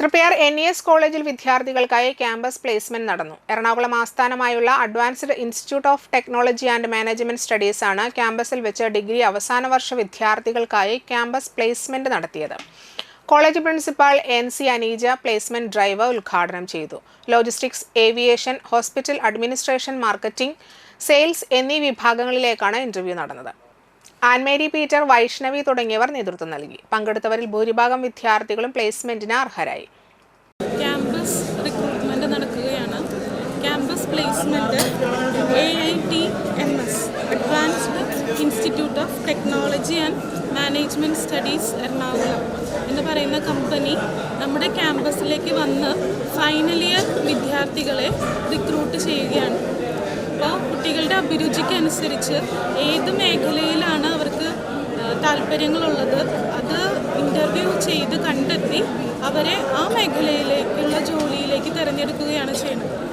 Triprayar N E S കോളേജിൽ വിദ്യാർത്ഥികൾക്കായി campus placement നടന്നു. എറണാകുളം ആസ്ഥാനമായുള്ള advanced institute of technology and management studies ആണ് ക്യാമ്പസിൽ വെച്ച് ഡിഗ്രി അവസാന വർഷ വിദ്യാർത്ഥികൾക്കായി ക്യാമ്പസ് പ്ലേസ്മെന്റ് നടത്തിയത്. College principal N C Aneeja placement driver ഉദ്ഘാടനം ചെയ്തു. Logistics aviation hospital administration marketing sales എന്നീ വിഭാഗങ്ങളിലേക്കാണ് ഇന്റർവ്യൂ നടന്നത്. ആൻമേരി പീറ്റർ വൈഷ്ണവി തുടങ്ങിയവർ നേതൃത്വം നൽകി. പങ്കെടുത്തവരിൽ ഭൂരിഭാഗം വിദ്യാർത്ഥികളും പ്ലേസ്മെന്റിന് അർഹരായി. ക്യാമ്പസ് റിക്രൂട്ട്മെന്റ് നടക്കുകയാണ്. Campus placement A I T M S advanced institute of technology and management studies Ernakulam എന്ന് പറയുന്ന കമ്പനി നമ്മുടെ ക്യാമ്പസിലേക്ക് വന്ന് ഫൈനൽ ഇയർ വിദ്യാർത്ഥികളെ റിക്രൂട്ട് ചെയ്യുകയാണ്. അഭിരുചിക്കനുസരിച്ച് ഏത് മേഖലയിലാണ് അവർക്ക് താല്പര്യങ്ങളുള്ളത് അത് ഇന്റർവ്യൂ ചെയ്ത് കണ്ടെത്തി അവരെ ആ മേഖലയിലേക്കുള്ള ജോലിയിലേക്ക് തിരഞ്ഞെടുക്കുകയാണ് ചെയ്യുന്നത്.